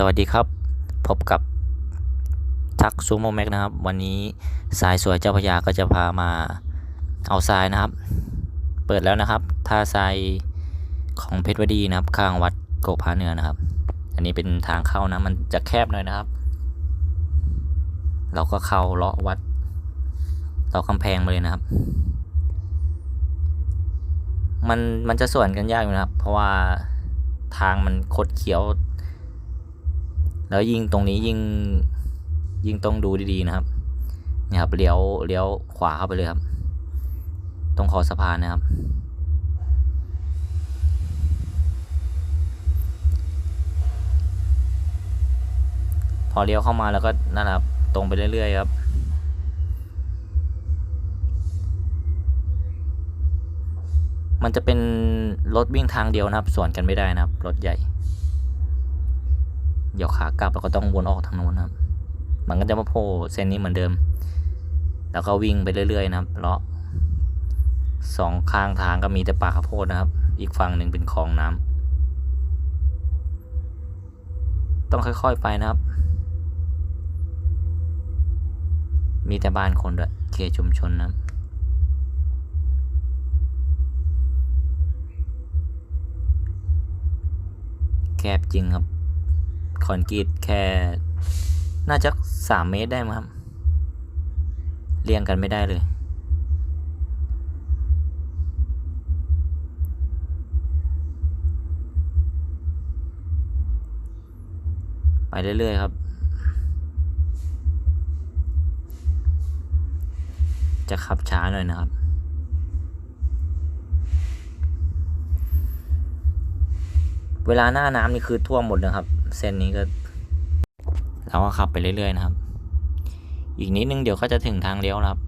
สวัสดีครับ พบกับทักซูโมแม็กนะครับ วันนี้สายสวยเจ้าพยาก็จะพามาเอาทรายนะครับ เปิดแล้วนะครับท่าทรายของเพชรวดีนะครับ ข้างวัดโกกผาเนือนะครับ อันนี้เป็นทางเข้านะ มันจะแคบหน่อยนะครับ เราก็เข้าเลาะวัดเรากำแพงมาเลยนะครับ มันมันจะส่วนกันยากอยู่นะครับ เพราะว่าทางมันคดเคี้ยว แล้วยิ่งตรงนี้ยิ่งยิ่งต้องดูดีๆนะครับเนี่ยครับเลี้ยวเลี้ยวขวาเข้าไปเลยครับ ตรงคอสะพานนะครับ พอเลี้ยวเข้ามาแล้วก็นั่นครับ ตรงไปเรื่อยๆครับมันจะเป็นรถวิ่งทางเดียวนะครับ ส่วนกันไม่ได้นะครับ รถใหญ่ เดี๋ยวขากลับเราก็ต้องวนออกทางโน้นครับ มันก็จะมาโผล่เส้นนี้เหมือนเดิม แล้วก็วิ่งไปเรื่อยๆนะครับเลาะสองข้างทางก็มีแต่ป่าข้าวโพดนะครับ อีกฝั่งหนึ่งเป็นคลองน้ำต้องค่อยๆไปนะครับ มีแต่บ้านคนด้วยเขตชุมชนนะครับแคบจริงครับ คอนกรีตแค่ น่าจะสามเมตรได้มั้งครับ เรียงกันไม่ได้เลย ไปเรื่อย ๆ ครับ จะขับช้าหน่อยนะครับเวลาหน้าน้ำนี่คือท่วมหมดนะครับ เส้นนี้ก็เราก็ขับไปเรื่อยๆนะครับ อีกนิดนึงเดี๋ยวก็จะถึงทางเลี้ยวครับ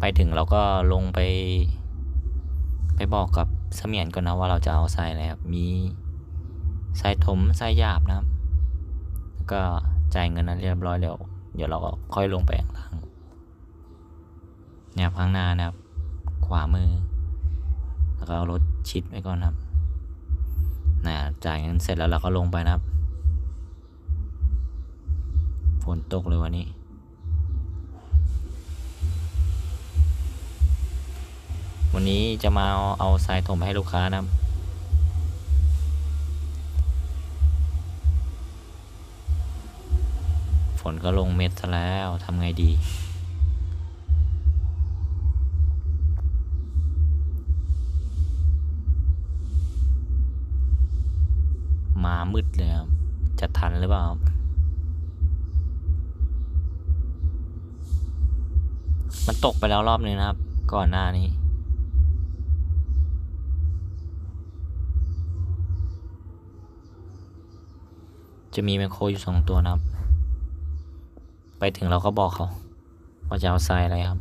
ไปถึงเราก็ลงไป ไปบอกกับเสมียนก่อนนะว่าเราจะเอาทรายอะไรครับ มีทรายถมทรายหยาบนะครับ แล้วก็จ่ายเงินนั้นเรียบร้อยเดี๋ยวเดี๋ยวเราก็ค่อยลงไปข้างล่างเนี่ยครับข้างหน้านะครับ ขวามือ แล้วก็เอารถชิดไว้ก่อนครับ นะจ่ายเงินเสร็จแล้วเราก็ลงไปนะครับฝนตกเลยวันนี้วันนี้จะมาเอาเอาทรายถมให้ลูกค้านะฝนก็ลงเม็ดซะแล้วทำไงดี มามืดเลยครับ จะทันหรือเปล่าครับมันตกไปแล้วรอบนึงนะครับ ก่อนหน้านี้จะมีแมคโครอยู่สองตัวนะครับ ไปถึงเราก็บอกเขา ว่าจะเอาทรายอะไรครับ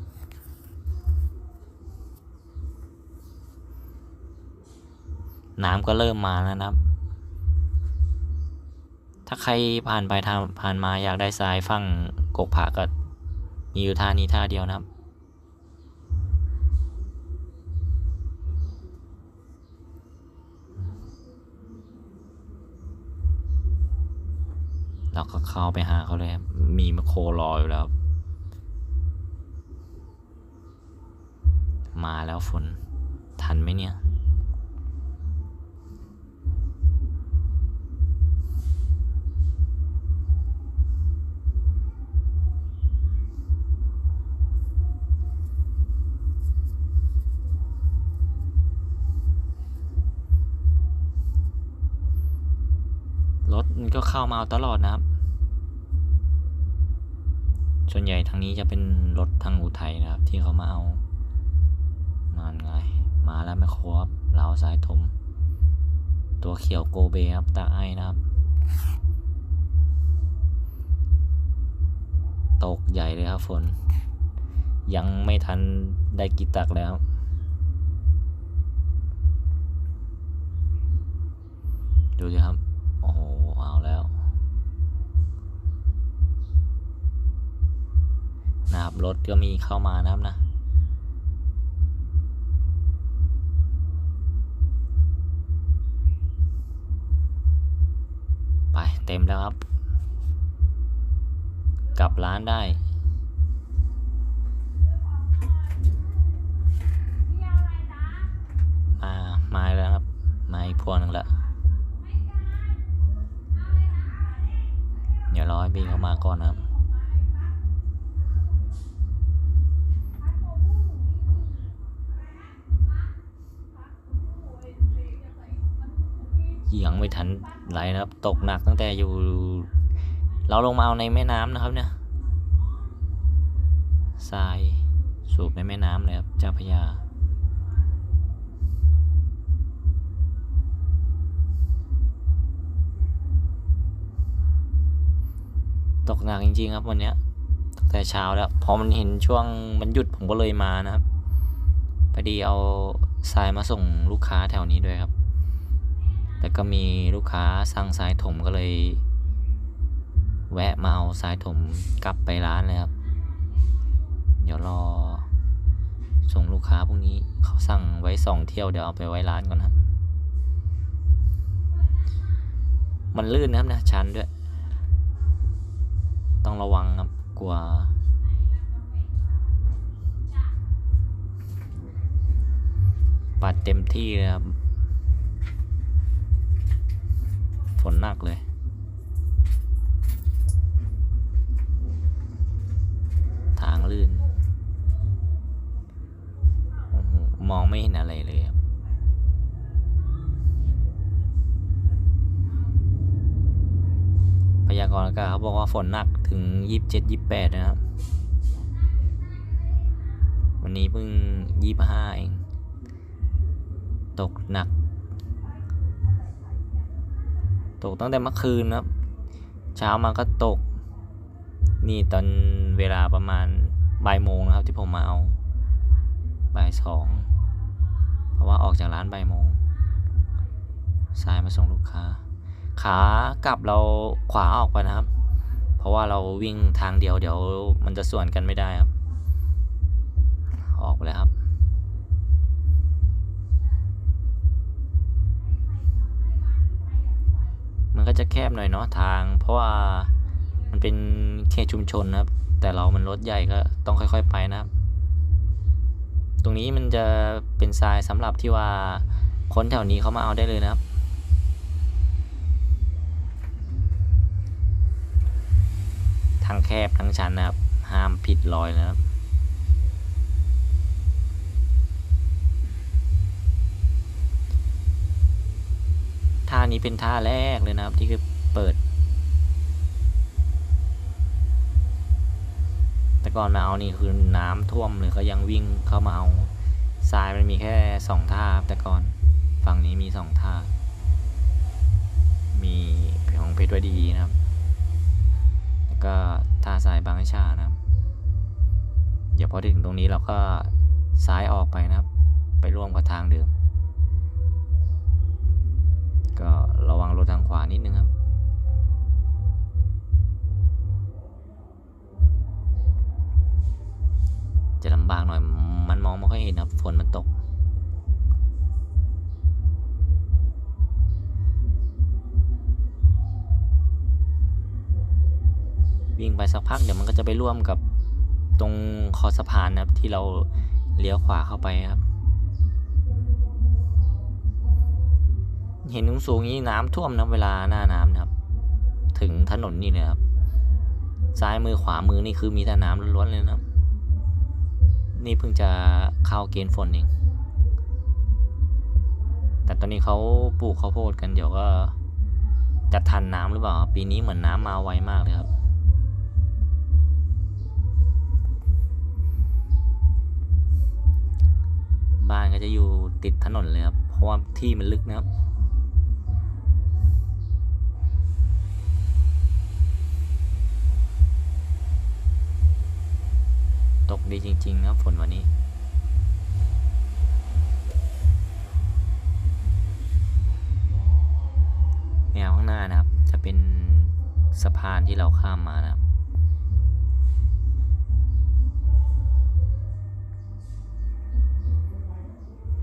น้ำก็เริ่มมาแล้วนะครับ ถ้าใครผ่านไปทางผ่านมาอยากได้ทรายฝั่งกกผาก็มีอยู่ท่านี้ท่าเดียวนะครับ เราก็เข้าไปหาเขาเลยมีมโครรออยู่แล้ว มาแล้วฝนทันไหมเนี่ย เข้ามาเอาตลอดนะครับ ส่วนใหญ่ทางนี้จะเป็นรถทางอุทัยนะครับ ที่เขามาเอา มาไง มาแล้วไม่ครบเราสายถม ตัวเขียวโกเบครับตาไอนะครับ ตกใหญ่เลยครับฝน ยังไม่ทันได้กีตักแล้วดูสิครับ นะครับรถก็มีเข้ามานะครับนะไปเต็มแล้วครับ กลับร้านได้มามาอีกแล้วครับ มาอีกพวงหนึ่งละเดี๋ยวรอให้พี่เข้ามาก่อนนะครับ หยังไม่ทันไหลนะครับ ตกหนักตั้งแต่อยู่ เราลงมาเอาในแม่น้ำนะครับเนี่ยทรายสูบในแม่น้ำเลยครับเจ้าพยาตกหนักจริงๆครับวันเนี้ยตั้งแต่เช้าแล้วพอมันเห็นช่วงมันหยุดผมก็เลยมานะครับพอดีเอาทรายมาส่งลูกค้าแถวนี้ด้วยครับ แต่ก็มีลูกค้าสั่งทรายถมก็เลย แวะมาเอาทรายถมกลับไปร้านเลยครับ เดี๋ยวรอ ส่งลูกค้าพรุ่งนี้เขาสั่งไว้สองเที่ยวเดี๋ยวเอาไปไว้ร้านก่อนครับ มันลื่นนะครับนะชันด้วย ต้องระวังครับกลัวปัดเต็มที่เลยครับ ฝนหนักเลย ทางลื่น มองไม่เห็นอะไรเลยครับพยากรณ์อากาศเขาบอกว่าฝนหนักถึงยี่สิบเจ็ดยี่แปดนะครับ วันนี้เพิ่งยี่ห้าเอง ตกหนัก ตกตั้งแต่เมื่อคืนนะครับ เช้ามาก็ตก นี่ตอนเวลาประมาณบ่ายโมงนะครับที่ผมมาเอาบ่ายสองเพราะว่าออกจากร้านบ่ายโมงสายมาส่งลูกค้า ขากลับเราขวาออกไปนะครับ เพราะว่าเราวิ่งทางเดียวเดี๋ยวมันจะส่วนกันไม่ได้ครับ ออกไปแล้วครับ ก็จะแคบหน่อยเนาะทาง เพราะว่ามันเป็นเขตชุมชนนะครับ แต่เรามันรถใหญ่ก็ต้องค่อย ๆไปนะครับ ตรงนี้มันจะเป็นทรายสำหรับที่ว่าคนแถวนี้เขามาเอาได้เลยนะครับทางแคบทั้งชันนะครับ ห้ามผิดรอยนะครับ ท่า นี้เป็นท่าแรกเลยนะครับ ที่คือเปิด แต่ก่อนมาเอานี่คือน้ำท่วมเลยก็ยังวิ่งเข้ามาเอาทรายมันมีแค่สองท่าแต่ก่อนฝั่งนี้มีสองท่า มีของเพชรวดีนะครับ แล้วก็ท่าทรายบางชานะครับเดี๋ยวพอถึงตรงนี้เราก็ซ้ายออกไปนะครับ ไปร่วมกับทางเดิม ระวังรถทางขวานิดนึงครับจะลำบากหน่อย มันมองไม่ค่อยเห็นครับ ฝนมันตก วิ่งไปสักพักเดี๋ยวมันก็จะไปร่วมกับตรงคอสะพานนะครับ ที่เราเลี้ยวขวาเข้าไปครับ เห็นสูงๆนี้น้ำท่วมนะเวลาหน้าน้ำนะครับ ถึงถนนนี่เลยครับ ซ้ายมือขวามือนี่คือมีแต่น้ำล้วนๆเลยนะครับ นี่เพิ่งจะเข้าเกณฑ์ฝนเอง แต่ตอนนี้เขาปลูกข้าวโพดกันเดี๋ยวก็จะทันน้ำหรือเปล่า ปีนี้เหมือนน้ำมาไวมากเลยครับบ้านก็จะอยู่ติดถนนเลยครับ เพราะว่าที่มันลึกนะครับ ตกดีจริงๆนะครับฝนวันนี้ แนวข้างหน้านะครับ จะเป็นสะพานที่เราข้ามมานะครับ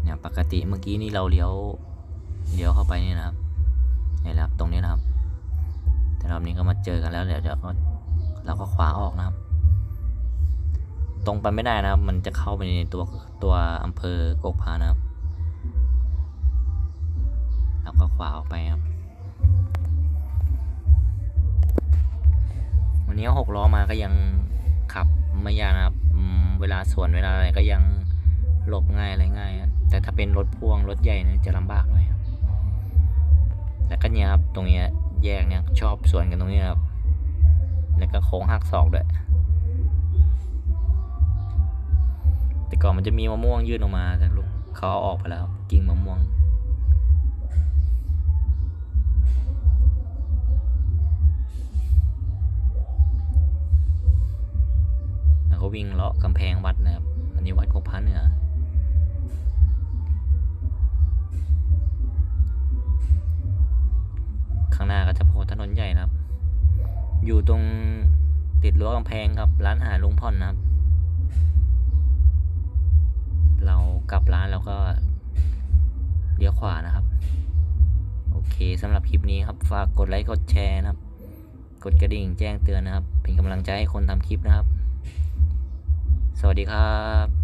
เนี่ยปกติเมื่อกี้นี่เราเลี้ยวเลี้ยวเข้าไปนี่นะครับเนี่ยนะครับตรงนี้นะครับ แต่รอบนี้ก็มาเจอกันแล้วเดี๋ยวเดี๋ยวก็เราก็ขวาออกนะครับ ตรงไปไม่ได้นะครับ มันจะเข้าไปในตัวตัวอำเภอโกกพานะครับเราก็ขวาออกไปครับ วันนี้หกล้อมาก็ยังขับไม่ยากนะครับ เวลาสวนเวลาอะไรก็ยังหลบง่ายอะไรง่ายครับแต่ถ้าเป็นรถพ่วงรถใหญ่เนี่ยจะลำบากหน่อยครับแล้วก็เนี่ยครับตรงเนี้ยแยกเนี่ยชอบสวนกันตรงนี้ครับ แล้วก็โค้งหักศอกด้วย แต่ก่อนมันจะมีมะม่วงยื่นออกมาแต่ลูกเขาเอาออกไปแล้วกิ่งมะม่วง แล้วก็วิ่งเลาะกำแพงวัดนะครับ อันนี้วัดโคกพระเหนือข้างหน้าก็จะโผล่ถนนใหญ่นะครับ อยู่ตรงติดรั้วกำแพงกับ ร้านอาหารลุงพ่อนนะครับ เรากลับร้านแล้วก็เลี้ยวขวานะครับ โอเคสำหรับคลิปนี้ครับ ฝากกดไลค์กดแชร์นะครับ กดกระดิ่งแจ้งเตือนนะครับ เป็นกำลังใจให้คนทำคลิปนะครับ สวัสดีครับ